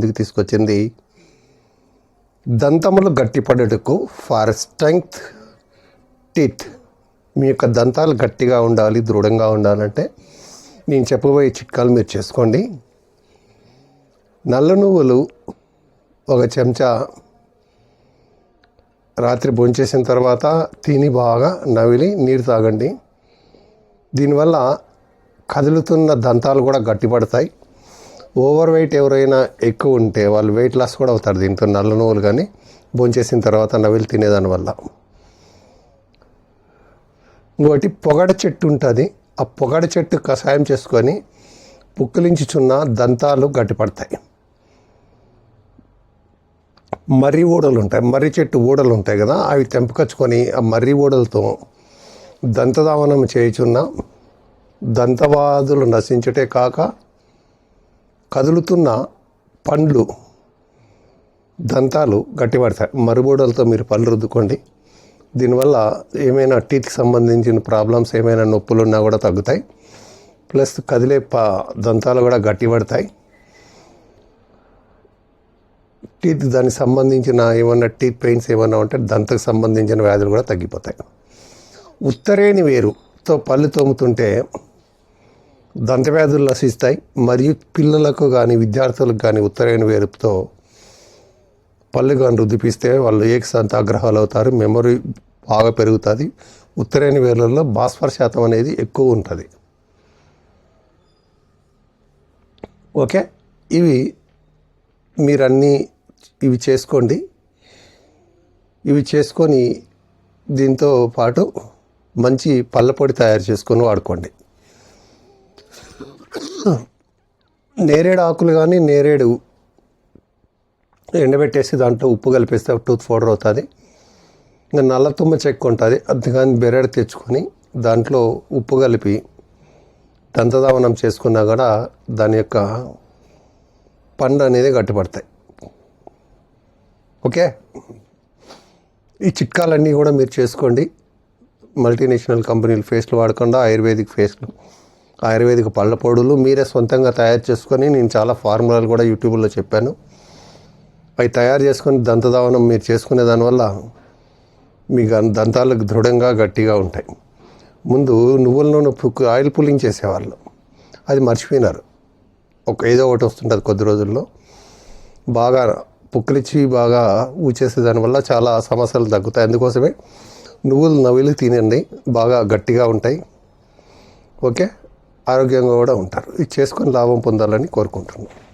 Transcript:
ఇందుకు తీసుకొచ్చింది. దంతములు గట్టిపడటకు ఫార్ స్ట్రెంగ్త్ టీత్. మీ యొక్క దంతాలు గట్టిగా ఉండాలి దృఢంగా ఉండాలంటే నేను చెప్పబోయే చిట్కాలు మీరు చేసుకోండి. నల్ల నువ్వులు ఒక చెంచా రాత్రి భోంచేసిన తర్వాత తిని బాగా నవిలి నీరు తాగండి. దీనివల్ల కదులుతున్న దంతాలు కూడా గట్టిపడతాయి. ఓవర్ వెయిట్ ఎవరైనా ఎక్కువ ఉంటే వాళ్ళు వెయిట్ లాస్ కూడా అవుతారు దీంతో నల్ల నువ్వులు కానీ భోంచేసిన తర్వాత నవ్వులు తినేదాని వల్ల. ఇంకోటి పొగడ చెట్టు ఉంటుంది. ఆ పొగడ చెట్టు కషాయం చేసుకొని పుక్కిలించుచున్న దంతాలు గట్టిపడతాయి. మర్రి ఊడలు ఉంటాయి. మర్రి చెట్టు ఊడలు ఉంటాయి కదా అవి తెంపకొచ్చుకొని ఆ మర్రి ఊడలతో దంతదావనం చేయుచున్న దంతవాదులు నశించుటే కాక కదులుతున్న పండ్లు దంతాలు గట్టిపడతాయి. మరుబూడలతో మీరు పళ్ళు రుద్దుకోండి. దీనివల్ల ఏమైనా టీత్కి సంబంధించిన ప్రాబ్లమ్స్ ఏమైనా నొప్పులు ఉన్నా కూడా తగ్గుతాయి. ప్లస్ కదిలే ప దంతాలు కూడా గట్టిపడతాయి. టీత్ దానికి సంబంధించిన ఏమన్నా టీత్ పెయిన్స్ ఏమన్నా ఉంటే దంతకు సంబంధించిన వ్యాధులు కూడా తగ్గిపోతాయి. ఉత్తరేణి వేరుతో పళ్ళు తోముతుంటే దంతవ్యాధులు నశిస్తాయి. మరియు పిల్లలకు కానీ విద్యార్థులకు కానీ ఉత్తరైన వేరుతో పళ్ళు కానీ రుద్దిపిస్తే వాళ్ళు ఏకసంత ఆగ్రహాలు అవుతారు మెమొరీ బాగా పెరుగుతుంది. ఉత్తరైన వేర్లలో భాస్వర శాతం అనేది ఎక్కువ ఉంటుంది. ఓకే? ఇవి మీరన్నీ ఇవి చేసుకోండి. ఇవి చేసుకొని దీంతో పాటు మంచి పళ్ళ పొడి తయారు చేసుకొని వాడుకోండి. నేరేడు ఆకులు కానీ నేరేడు ఎండబెట్టేసి దాంట్లో ఉప్పు కలిపేస్తే టూత్ పౌడర్ అవుతుంది. ఇంకా నల్ల తుమ్మ చెక్క ఉంటుంది అందుకని బెరడు తెచ్చుకొని దాంట్లో ఉప్పు కలిపి దంతదావనం చేసుకున్నా కూడా దాని యొక్క పండు అనేది గట్టిపడతాయి. ఓకే? ఈ చిట్కాలన్నీ కూడా మీరు చేసుకోండి. మల్టీనేషనల్ కంపెనీలు ఫేస్లు వాడకుండా ఆయుర్వేదిక్ ఫేస్లు. ఆయుర్వేదిక పళ్ళ పొడులు మీరే సొంతంగా తయారు చేసుకొని నేను చాలా ఫార్ములాలు కూడా యూట్యూబ్లో చెప్పాను. అవి తయారు చేసుకొని దంతదావనం మీరు చేసుకునే దానివల్ల మీ గం- దంతాలు దృఢంగా గట్టిగా ఉంటాయి. ముందు నువ్వుల నూనె పుక్కు ఆయిల్ పుల్లింగ్ చేసేవాళ్ళు. అది మర్చిపోయినారు. ఒక ఏదో ఒకటి వస్తుంటుంది కొద్ది రోజుల్లో. బాగా పుక్కిలిచ్చి బాగా ఊచేసే దానివల్ల చాలా సమస్యలు తగ్గుతాయి. అందుకోసమే నువ్వులు నవ్వులు తినండి. బాగా గట్టిగా ఉంటాయి. ఓకే? ఆరోగ్యంగా కూడా ఉంటారు. ఇది చేసుకొని లాభం పొందాలని కోరుకుంటున్నాను